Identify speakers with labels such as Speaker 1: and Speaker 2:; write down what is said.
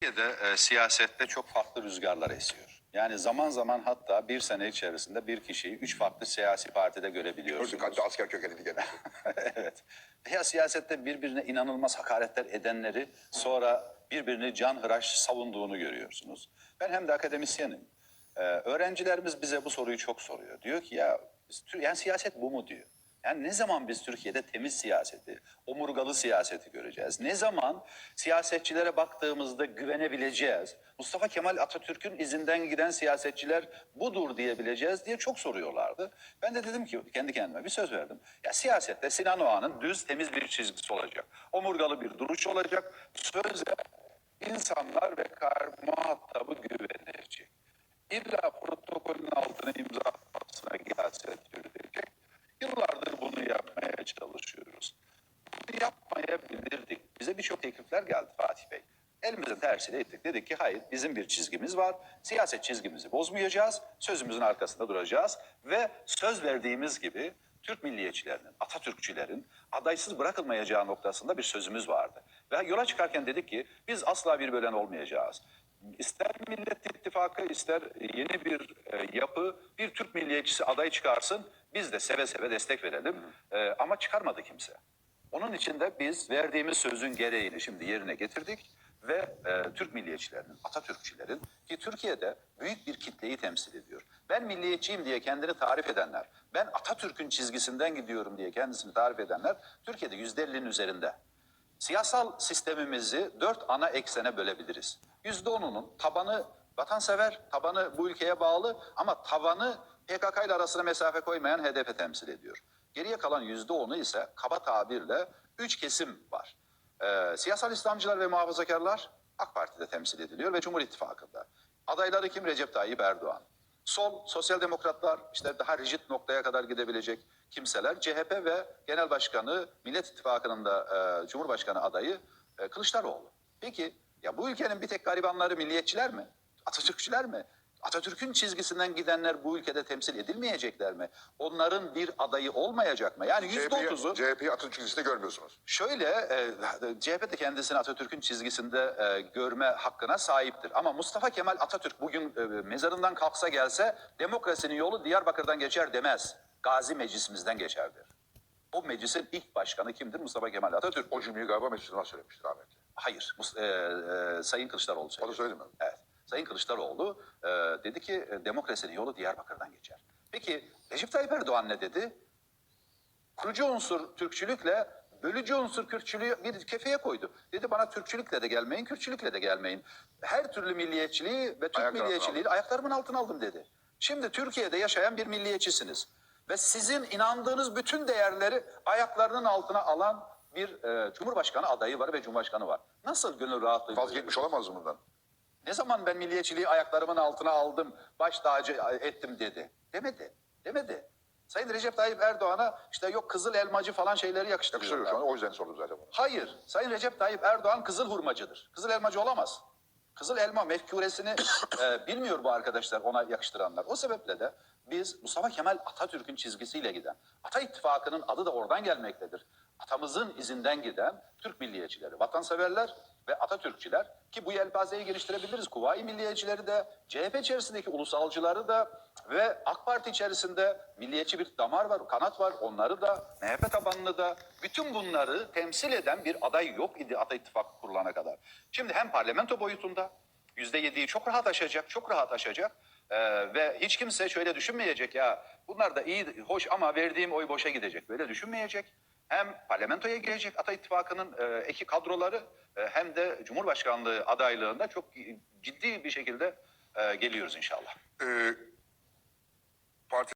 Speaker 1: Türkiye'de e, siyasette çok farklı rüzgarlar esiyor. Yani zaman zaman hatta bir sene içerisinde bir kişiyi üç farklı siyasi partide görebiliyorsunuz.
Speaker 2: Gördük hatta asker kökenliydi gene.
Speaker 1: evet. Ya siyasette birbirine inanılmaz hakaretler edenleri sonra birbirini canhıraş savunduğunu görüyorsunuz. Ben hem de akademisyenim. Ee, öğrencilerimiz bize bu soruyu çok soruyor. Diyor ki ya yani siyaset bu mu diyor. Yani ne zaman biz Türkiye'de temiz siyaseti, omurgalı siyaseti göreceğiz? Ne zaman siyasetçilere baktığımızda güvenebileceğiz? Mustafa Kemal Atatürk'ün izinden giden siyasetçiler budur diyebileceğiz diye çok soruyorlardı. Ben de dedim ki kendi kendime bir söz verdim. Ya siyasette Sinan Oğan'ın düz temiz bir çizgisi olacak. Omurgalı bir duruş olacak. Söze insanlar ve muhatabı güvenecek. İlla protokolün altına imza Bize birçok teklifler geldi Fatih Bey. Elimizin tersiyle ettik. Dedik ki hayır bizim bir çizgimiz var. Siyaset çizgimizi bozmayacağız. Sözümüzün arkasında duracağız. Ve söz verdiğimiz gibi Türk milliyetçilerinin, Atatürkçülerin adaysız bırakılmayacağı noktasında bir sözümüz vardı. Ve yola çıkarken dedik ki biz asla bir bölen olmayacağız. İster Millet İttifakı ister yeni bir e, yapı bir Türk milliyetçisi aday çıkarsın biz de seve seve destek verelim. E, ama çıkarmadı kimse. Onun için de biz verdiğimiz sözün gereğini şimdi yerine getirdik ve e, Türk milliyetçilerinin, Atatürkçülerin ki Türkiye'de büyük bir kitleyi temsil ediyor. Ben milliyetçiyim diye kendini tarif edenler, ben Atatürk'ün çizgisinden gidiyorum diye kendisini tarif edenler Türkiye'de yüzde ellinin üzerinde. Siyasal sistemimizi dört ana eksene bölebiliriz. Yüzde onunun tabanı vatansever, tabanı bu ülkeye bağlı ama tavanı PKK ile arasına mesafe koymayan HDP temsil ediyor. Geriye kalan yüzde onu ise kaba tabirle üç kesim var. Ee, siyasal İslamcılar ve muhafazakarlar AK Parti'de temsil ediliyor ve Cumhur İttifakı'nda. Adayları kim? Recep Tayyip Erdoğan. Sol, sosyal demokratlar işte daha rigid noktaya kadar gidebilecek kimseler. CHP ve Genel Başkanı, Millet İttifakı'nın da e, Cumhurbaşkanı adayı e, Kılıçdaroğlu. Peki ya bu ülkenin bir tek garibanları milliyetçiler mi? Atatürkçüler mi? Atatürk'ün çizgisinden gidenler bu ülkede temsil edilmeyecekler mi? Onların bir adayı olmayacak mı? Yani yüzde
Speaker 2: CHP'yi
Speaker 1: otuzu
Speaker 2: CHP'yi Atatürk listesinde görmüyorsunuz.
Speaker 1: Şöyle, e, CHP de kendisini Atatürk'ün çizgisinde e, görme hakkına sahiptir. Ama Mustafa Kemal Atatürk bugün e, mezarından kalksa gelse demokrasinin yolu Diyarbakır'dan geçer demez. Gazi meclisimizden geçer der. O meclisin ilk başkanı kimdir? Mustafa Kemal Atatürk.
Speaker 2: O cümleyi galiba Mesut Yılmaz söylemiştir rahmetli.
Speaker 1: Hayır, e, e, Sayın Kılıçdaroğlu
Speaker 2: O
Speaker 1: söyledi.
Speaker 2: da söyledi mi?
Speaker 1: Evet. Sayın Kılıçdaroğlu e, dedi ki e, demokrasinin yolu Diyarbakır'dan geçer. Peki Recep Tayyip Erdoğan ne dedi? Kurucu unsur Türkçülükle bölücü unsur Kürtçülüğü bir kefeye koydu. Dedi bana Türkçülükle de gelmeyin, Kürtçülükle de gelmeyin. Her türlü milliyetçiliği ve Türk
Speaker 2: Ayaklarımın
Speaker 1: milliyetçiliği ayaklarımın altına aldım dedi. Şimdi Türkiye'de yaşayan bir milliyetçisiniz. Ve sizin inandığınız bütün değerleri ayaklarının altına alan bir e, Cumhurbaşkanı adayı var ve Cumhurbaşkanı var. Nasıl gönül rahatlığı?
Speaker 2: Vazgeçmiş olamaz mı bundan?
Speaker 1: Ne zaman ben milliyetçiliği ayaklarımın altına aldım, baş tacı ettim dedi. Demedi. Demedi. Sayın Recep Tayyip Erdoğan'a işte yok kızıl elmacı falan şeyleri
Speaker 2: Yakıştırıyor şu
Speaker 1: yakıştırıyorlar.
Speaker 2: an. O yüzden sordum zaten bunu.
Speaker 1: Hayır. Sayın Recep Tayyip Erdoğan kızıl hurmacıdır. Kızıl elmacı olamaz. Kızıl elma mefkuresini e, bilmiyor bu arkadaşlar ona yakıştıranlar. O sebeple de biz Mustafa Kemal Atatürk'ün çizgisiyle giden, Ata İttifakı'nın adı da oradan gelmektedir. Atamızın izinden giden Türk milliyetçileri, vatanseverler ve Atatürkçüler ki bu yelpazeyi geliştirebiliriz. Kuvayi milliyetçileri de, CHP içerisindeki ulusalcıları da ve AK Parti içerisinde milliyetçi bir damar var, kanat var. Onları da, MHP tabanını da, bütün bunları temsil eden bir aday yok idi Ata İttifakı kurulana kadar. Şimdi hem parlamento boyutunda yüzde yediyi çok rahat aşacak, çok rahat aşacak. Ee, ve hiç kimse şöyle düşünmeyecek ya bunlar da iyi, hoş ama verdiğim oy boşa gidecek. Böyle düşünmeyecek. Hem parlamentoya girecek Ata İttifakı'nın e, eki kadroları e, hem de Cumhurbaşkanlığı adaylığında çok ciddi bir şekilde e, geliyoruz inşallah.
Speaker 2: Ee, parti